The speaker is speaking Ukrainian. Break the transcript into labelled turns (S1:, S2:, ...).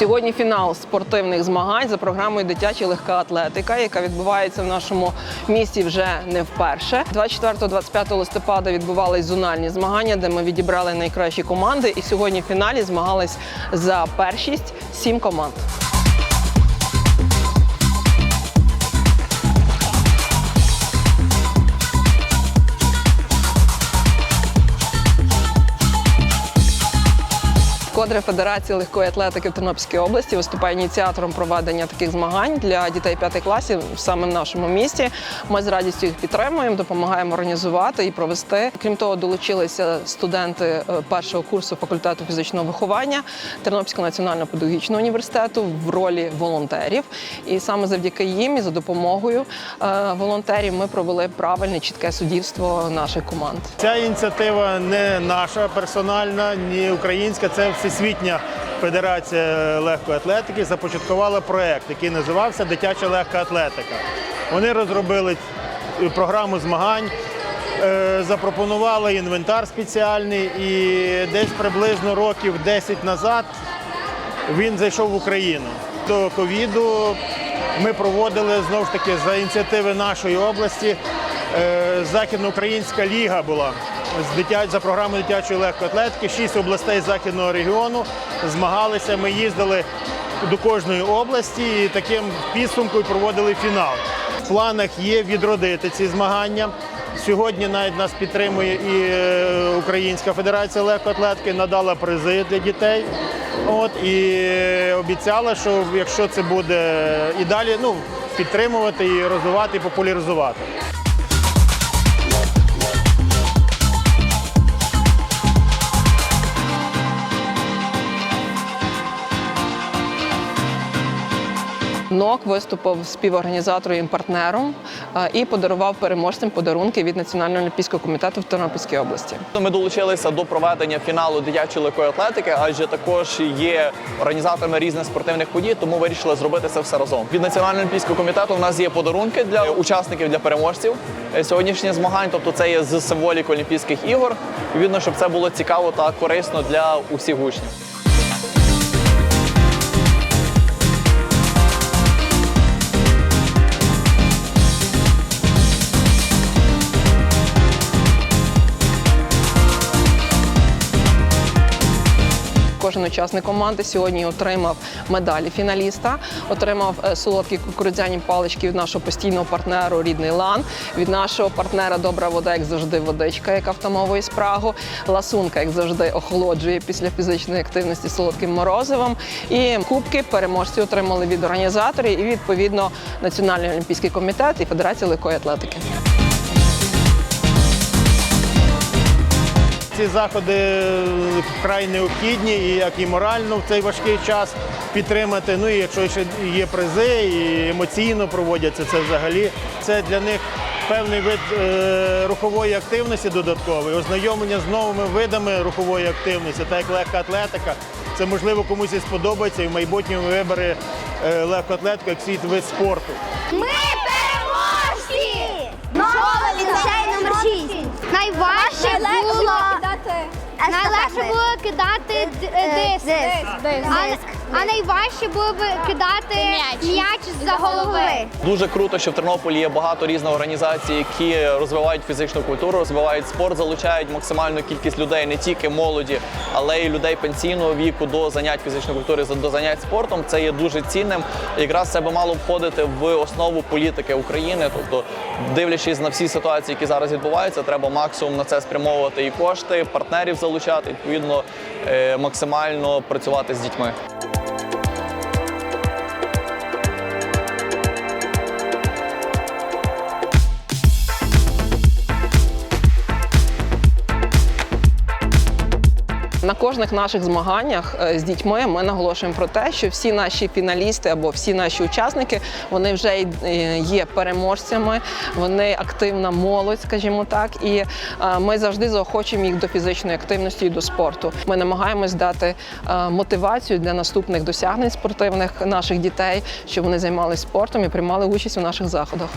S1: Сьогодні фінал спортивних змагань за програмою Дитяча легка атлетика, яка відбувається в нашому місті вже не вперше. 24-25 листопада відбувались зональні змагання, де ми відібрали найкращі команди. І сьогодні в фіналі змагались за першість сім команд. Вкотре Федерація легкої атлетики в Тернопільській області виступає ініціатором проведення таких змагань для дітей п'ятих класів саме в нашому місті. Ми з радістю їх підтримуємо, допомагаємо організувати і провести. Крім того, долучилися студенти е, першого курсу факультету фізичного виховання Тернопільського національного педагогічного університету в ролі волонтерів. І саме завдяки їм і за допомогою е, волонтерів ми провели правильне чітке суддівство наших команд.
S2: Ця ініціатива не наша персональна, ні українська. Це Всесвітня федерація легкої атлетики започаткувала проект, який називався Дитяча легка атлетика. Вони розробили програму змагань, е, запропонували інвентар спеціальний, і десь приблизно років 10 назад він зайшов в Україну. До ковіду ми проводили знову ж таки за ініціативи нашої області. е, Західноукраїнська ліга була з дитя... за програмою дитячої легкої атлетики. Шість областей західного регіону змагалися. Ми їздили до кожної області і таким підсумком проводили фінал. В планах є відродити ці змагання. Сьогодні навіть нас підтримує і е, Українська федерація легкої атлетики, надала призи для дітей. От і обіцяла, що якщо це буде і далі, ну підтримувати і розвивати, і популяризувати.
S1: НОК виступив співорганізатором і партнером е, і подарував переможцям подарунки від Національного олімпійського комітету в Тернопільській області.
S3: Ми долучилися до проведення фіналу дитячої легкої атлетики, адже також є організаторами різних спортивних подій, тому вирішили зробити це все разом. Від Національного олімпійського комітету у нас є подарунки для учасників для переможців е, сьогоднішніх змагань. Тобто це є з символікою Олімпійських ігор. Відповідно, щоб це було цікаво та корисно для усіх учнів.
S1: Кожен учасник команди сьогодні отримав медалі фіналіста, отримав е, солодкі кукурудзяні палички від нашого постійного партнеру Рідний Лан, від нашого партнера Добра вода, як завжди, водичка, яка втамовує спрагу, ласунка, як завжди, охолоджує після фізичної активності солодким морозивом. І кубки переможці отримали від організаторів і відповідно Національний олімпійський комітет і Федерація легкої атлетики.
S2: Ці заходи вкрай необхідні і як і морально в цей важкий час підтримати. Ну і якщо ще є призи, і емоційно проводяться це взагалі. Це для них певний вид е, рухової активності додатковий, ознайомлення з новими видами рухової активності, так як легка атлетика. Це можливо комусь і сподобається і в майбутньому вибере е, легку як свій вид спорту.
S4: Ми найлегше було кидати д- е, диск. А, а найважче було б кидати м'яч з-за голови.
S3: Дуже круто, що в Тернополі є багато різних організацій, які розвивають фізичну культуру, розвивають спорт, залучають максимальну кількість людей, не тільки молоді, але й людей пенсійного віку до занять фізичної культури, до занять спортом. Це є дуже цінним. Якраз це би мало входити в основу політики України. Тобто, дивлячись на всі ситуації, які зараз відбуваються, треба максимум на це спрямовувати і кошти, партнерів залучати, відповідно е, максимально працювати з дітьми.
S1: На кожних наших змаганнях е, з дітьми ми наголошуємо про те, що всі наші фіналісти або всі наші учасники вони вже е, є переможцями, вони активна молодь, скажімо так. І е, ми завжди заохочуємо їх до фізичної активності і до спорту. Ми намагаємось дати мотивацію для наступних досягнень спортивних наших дітей, щоб вони займалися спортом і приймали участь у наших заходах.